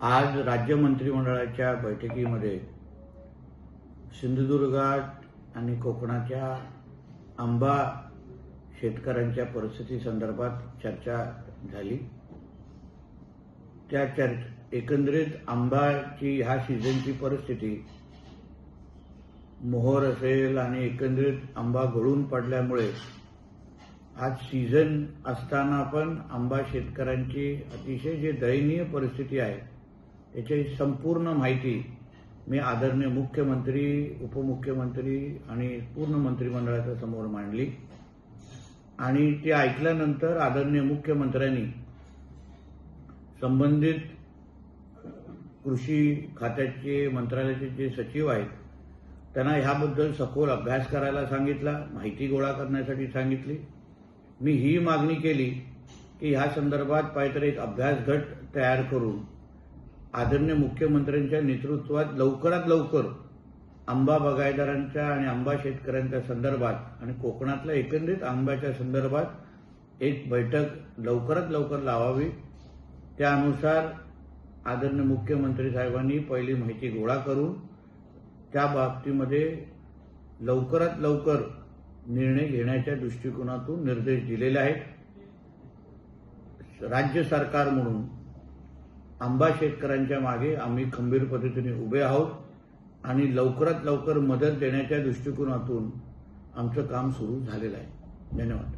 आज राज्य मंत्रिमंडळाच्या बैठकीमध्ये सिंधुदुर्गात आणि कोकणाच्या आंबा शेतकऱ्यांच्या परिस्थितीसंदर्भात चर्चा झाली. त्या चर्च एकंदरीत आंबाची ह्या सीझनची परिस्थिती मोहर असेल आणि एकंदरीत आंबा गळून पडल्यामुळे आज सीझन असताना पण आंबा शेतकऱ्यांची अतिशय जे दयनीय परिस्थिती आहे याची संपूर्ण माहिती मी आदरणीय मुख्यमंत्री उपमुख्यमंत्री आणि पूर्ण मंत्रिमंडळाच्या समोर मांडली. आणि ते ऐकल्यानंतर आदरणीय मुख्यमंत्र्यांनी संबंधित कृषी खात्याचे मंत्रालयाचे जे सचिव आहेत त्यांना ह्याबद्दल सखोल अभ्यास करायला सांगितला माहिती गोळा करण्यासाठी सांगितली. मी ही मागणी केली की ह्या संदर्भात पाहिजे एक अभ्यास गट तयार करून आदरणीय मुख्यमंत्र्यांच्या नेतृत्वात लवकरात लवकर आंबा बगायदारांच्या आणि आंबा शेतकऱ्यांच्या संदर्भात आणि कोकणातल्या एकंदरीत आंब्याच्या संदर्भात एक बैठक लवकरात लवकर लावावी. त्यानुसार आदरणीय मुख्यमंत्री साहेबांनी पहिली माहिती गोळा करून त्या बाबतीमध्ये लवकरात लवकर निर्णय घेण्याच्या दृष्टिकोनातून निर्देश दिलेले आहेत. राज्य सरकार म्हणून आंबा शेतकऱ्यांच्या मागे आम्ही खंबीर पद्धतीने उभे आहोत आणि लवकरात लवकर मदत देण्याच्या दृष्टिकोनातून आमचं काम सुरू झालेलं आहे. धन्यवाद.